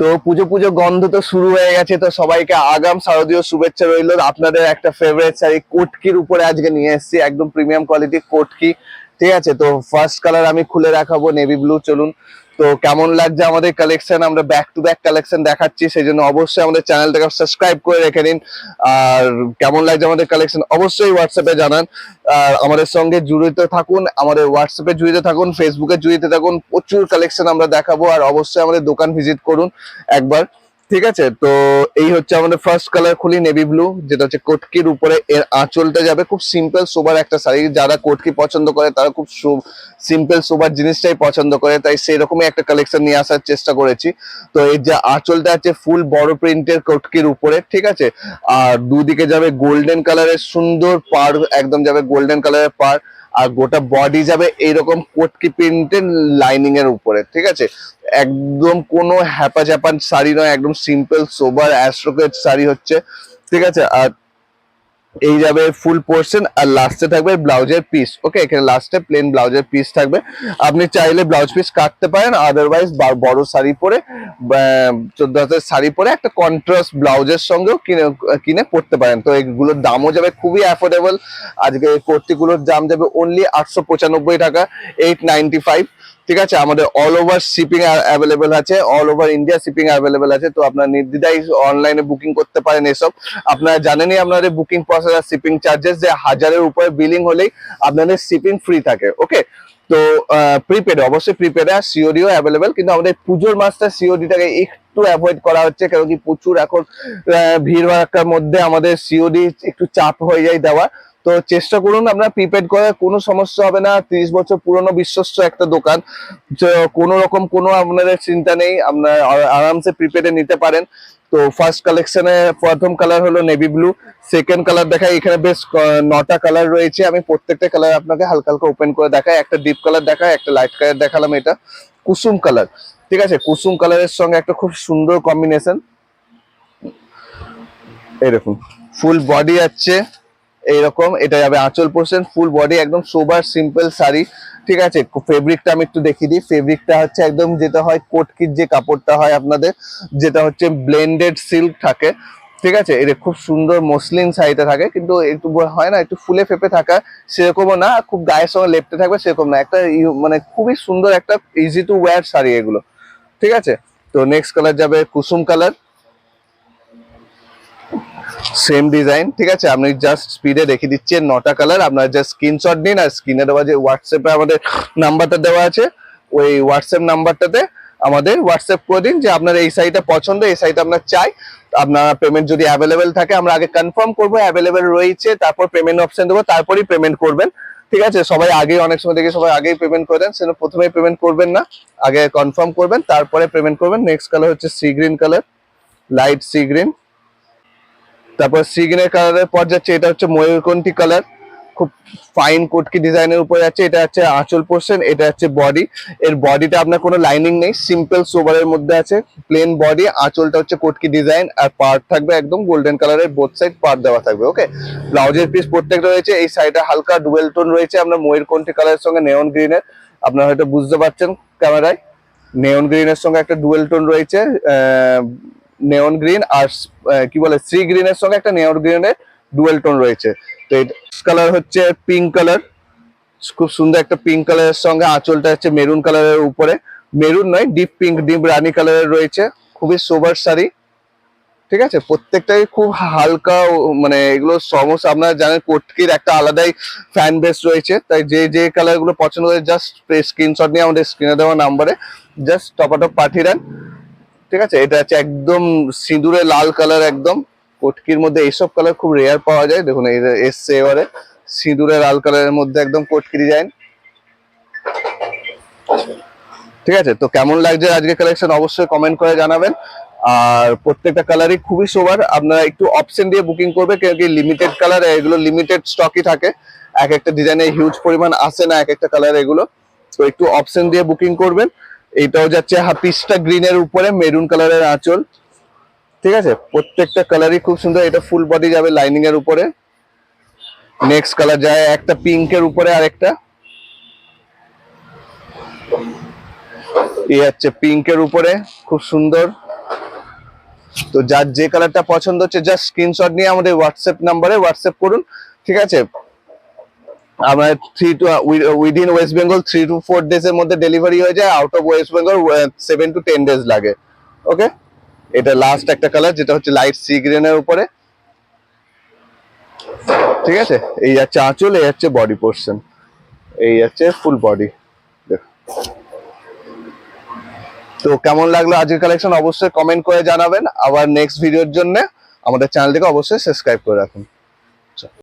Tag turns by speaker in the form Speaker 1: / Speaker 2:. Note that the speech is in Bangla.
Speaker 1: তো পুজো পুজো গন্ধ তো শুরু হয়ে গেছে, তো সবাইকে আগাম শারদীয় শুভেচ্ছা রইল। আপনাদের একটা ফেভারিট শাড়ি, কোটকির উপরে আজকে নিয়ে এসেছি, একদম প্রিমিয়াম কোয়ালিটি কোটকি। ঠিক আছে, তো ফার্স্ট কালার আমি খুলে রাখাবো নেভি ব্লু চলুন। তো কেমন লাগছে আমাদের কালেকশন আমরা ব্যাক টু ব্যাক কালেকশন দেখাচ্ছি সেই জন্য অবশ্যই আমাদের চ্যানেলটাকে সাবস্ক্রাইব করে রেখে নিন আর কেমন লাগছে আমাদের কালেকশন অবশ্যই হোয়াটসঅ্যাপে জানান। আর আমাদের সঙ্গে জড়িত থাকুন, আমাদের হোয়াটসঅ্যাপে জড়িত থাকুন ফেসবুকে জড়িত থাকুন, প্রচুর কালেকশন আমরা দেখাবো। আর অবশ্যই আমাদের দোকান ভিজিট করুন একবার। ঠিক আছে? তো এই হচ্ছে আমাদের ফার্স্ট কালার খুলি নেভি ব্লু যেটা হচ্ছে কোটকির উপরে এর আঁচলটা যাবে খুব সিম্পল সোবার একটা শাড়ি। যারা কোটকি পছন্দ করে, তারা খুব সিম্পল সোবার জিনিসটাই পছন্দ করে। তাই সেই রকমই একটা কালেকশন নিয়ে আসার চেষ্টা করেছি। তো এই যে আঁচলটা আছে ফুল বড় প্রিন্টের কোটকির উপরে, ঠিক আছে? আর দুদিকে যাবে গোল্ডেন কালারের সুন্দর পার একদম যাবে গোল্ডেন কালারের পার আর গোটা বডি যাবে এইরকম কোটকি প্রিন্টেড লাইনিং এর উপরে, ঠিক আছে? একদম কোনো হ্যাপা জাপান শাড়ি নয়, একদম সিম্পল সোবার অ্যাস্ট্রোকেট শাড়ি হচ্ছে, ঠিক আছে? আর এই যাবে ফুল পোর্শন আর লাস্টে থাকবে ব্লাউজের পিস ওকে এখানে লাস্টে প্লেন ব্লাউজের পিস থাকবে। আপনি চাইলে ব্লাউজ পিস কাটতে পারেন আদারওয়াইজ বড় শাড়ি পরে চোদ্দ হাজার শাড়ি পরে একটা কন্ট্রাস্ট ব্লাউজের সঙ্গেও কিনে কিনে পড়তে পারেন। তো এগুলোর দামও যাবে খুবই অ্যাফোর্ডেবল আজকে কুর্তিগুলোর দাম যাবে অনলি আটশো পঁচানব্বই টাকা এইট নাইনটি ফাইভ ঠিক আছে? আমাদের অল ওভার শিপিং অ্যাভেলেবেল আছে all over India shipping available আছে, তো আপনার নির্দ্বিধায় অনলাইনে বুকিং করতে পারেন এসব। আপনারা জানেনই আপনাদের বুকিং প্রসেস আর শিপিং চার্জেস যে হাজারের উপরে বিলিং হলেই আপনাদের শিপিং ফ্রি থাকে ওকে তো প্রিপেড অবশ্যই প্রিপেড আর সিওডিও অ্যাভেলেবেল কিন্তু আমাদের পুজোর মাসটা সিওডিটাকে একটু অ্যাভয়েড করা হচ্ছে কারণ কি প্রচুর এখন ভিড় মধ্যে আমাদের সিওডি একটু চাপ হয়ে যায় দেওয়া তো চেষ্টা করুন আপনার প্রিপেড করার, কোনো সমস্যা হবে না। তিরিশ বছর পুরনো বিশ্বস্ত একটা দোকান। কোনো রকম কোনো আপনাদের চিন্তা নেই, আপনার আরামসে প্রিপেডে নিতে পারেন। তো ফার্স্ট কালেকশনে প্রথম কালার হলো নেভি ব্লু সেকেন্ড কালার দেখাই, এখানে বেশ নটা কালার রয়েছে। আমি প্রত্যেকটা কালার আপনাকে হালকা হালকা ওপেন করে দেখাই। একটা ডিপ কালার দেখাই, একটা লাইট কালার দেখালাম এটা। কুসুম কালার ঠিক আছে? কুসুম কালারের সঙ্গে একটা খুব সুন্দর কম্বিনেশন এরকম ফুল বডি আছে এইরকম, এটা যাবে আঁচল পোর্শন ফুল বডি একদম সোবার সিম্পল শাড়ি, ঠিক আছে? ফেব্রিকটা আমি একটু দেখিয়ে দিই। ফেব্রিকটা হচ্ছে একদম যেটা হয় কোটকির যে কাপড়টা হয় আপনাদের, যেটা হচ্ছে ব্লেন্ডেড সিল্ক থাকে, ঠিক আছে? এটা খুব সুন্দর মসলিন শাড়িটা থাকে, কিন্তু একটু হয় না, একটু ফুলে ফেপে থাকা, সেরকমও না, খুব গায়ের সঙ্গে লেপটে থাকবে, সেরকম না। একটা মানে খুবই সুন্দর একটা ইজি টু ওয়্যার শাড়ি এগুলো, ঠিক আছে? তো নেক্সট কালার যাবে কুসুম কালার সেম ডিজাইন, ঠিক আছে? আপনি জাস্ট স্পিডে রেখে দিচ্ছেন নটা কালার আপনার জাস্ট স্ক্রিনশট নিন আর স্ক্রিনে দেওয়া যে হোয়াটসঅ্যাপে আমাদের নাম্বারটা দেওয়া আছে, ওই হোয়াটসঅ্যাপ নাম্বারটাতে আমাদের হোয়াটসঅ্যাপ করে দিন যে আপনার এই সাইটটা পছন্দ, এই সাইট আপনার চাই। আপনার পেমেন্ট যদি অ্যাভেলেবেল থাকে, আমরা আগে কনফার্ম করব অ্যাভেলেবেল রয়েছে, তারপর পেমেন্ট অপশন দেবো, তারপরেই পেমেন্ট করবেন। ঠিক আছে? সবাই আগে অনেক সময় দেখি সবাই আগেই পেমেন্ট করে দেন সেটা প্রথমেই পেমেন্ট করবেন না। আগে কনফার্ম করবেন, তারপরে পেমেন্ট করবেন। নেক্সট কালার হচ্ছে sea green colour light sea green তারপর সিগনের কালারের পর যাচ্ছে, এটা হচ্ছে ময়ূরকণ্ঠী কালার খুব ফাইন কোটকি ডিজাইনের উপরে যাচ্ছে এটা হচ্ছে আঁচল পোর্শন এটা হচ্ছে বডি এর বডিটা আপনার কোনো লাইনিং নেই সিম্পল সোবারের মধ্যে আছে প্লেন বডি আঁচলটা হচ্ছে কোটকি ডিজাইন আর পার্ট থাকবে একদম গোল্ডেন কালারের বোথ সাইড পার্ট দেওয়া থাকবে ওকে ব্লাউজের পিস প্রত্যেকটা রয়েছে, এই সাইডে হালকা ডুয়েল টোন রয়েছে, আপনার ময়ূরকণ্ঠী কালারের সঙ্গে নেওন গ্রিনের আপনারা হয়তো বুঝতে পারছেন ক্যামেরায় নেওন গ্রিনের সঙ্গে একটা ডুয়েল টোন রয়েছে নেওন গ্রিন আর কি বলে সি গ্রিনের সঙ্গে একটা নেওন গ্রিনের ডুয়েল টোন রয়েছে। তো এটা কালার হচ্ছে পিঙ্ক কালার খুব সুন্দর একটা পিঙ্ক কালারের সঙ্গে আঁচলটা হচ্ছে মেরুন কালারের উপরে। মেরুন নয় ডিপ পিঙ্ক ডিপ রানি কালারের রয়েছে। খুবই সোবার শাড়ি। ঠিক আছে? প্রত্যেকটাই খুব হালকা মানে এগুলো সমস্ত আপনারা জানেন, কোটকির একটা আলাদাই ফ্যান বেস রয়েছে। তাই যে যে কালারগুলো পছন্দ করে জাস্ট স্ক্রিনশট নিয়ে আমাদের স্ক্রিনে দেওয়া নাম্বারে জাস্ট টপাটপ পাঠিয়ে দেন। ঠিক আছে? এটা হচ্ছে একদম সিঁদুরে লাল কালার একদম। কটকির মধ্যে এইসব কালার খুব রেয়ার পাওয়া যায়। দেখুন এসছে এবারে। সিঁদুরে লাল কালারের মধ্যে একদম কটকি ডিজাইন ঠিক আছে? তো কেমন লাগছে আজকে কালেকশন অবশ্যই কমেন্ট করে জানাবেন। আর প্রত্যেকটা কালারই খুবই সোবার আপনারা একটু অপশন দিয়ে বুকিং করবে কেন কি লিমিটেড কালার এগুলো লিমিটেড স্টকই থাকে। এক একটা ডিজাইনে হিউজ পরিমাণ আসে না, এক একটা কালার এগুলো। তো একটু অপশন দিয়ে বুকিং করবেন। এইটাও যাচ্ছে হাফিসটা গ্রিনের উপরে, মেরুন কালারের আঁচল। ঠিক আছে? প্রত্যেকটা কালারই খুব সুন্দর। এটা ফুল বডি যাবে লাইনিং এর উপরে। নেক্সট কালার যায় একটা পিঙ্কের উপরে আর একটা এই হচ্ছে পিঙ্কের উপরে, খুব সুন্দর। তো যার যে কালারটা পছন্দ হচ্ছে জাস্ট স্ক্রিনশট নিয়ে আমাদের হোয়াটসঅ্যাপ নাম্বারে হোয়াটসঅ্যাপ করুন। ঠিক আছে? আমরা three to within West Bengal three to four days এর মধ্যে ডেলিভারি হয়ে যায় out of West Bengal seven to ten days লাগে ওকে এটা লাস্ট একটা কালার যেটা হচ্ছে লাইট সি গ্রিনের উপরে। ঠিক আছে? এই যাচ্ছে আঁচল, এই যাচ্ছে বডি পোর্শন এই যাচ্ছে ফুল বডি তো কেমন লাগল আজকের কালেকশন অবশ্যই কমেন্ট করে জানাবেন। আবার নেক্সট ভিডিওর জন্য আমাদের চ্যানেলটিকে অবশ্যই সাবস্ক্রাইব করে রাখুন।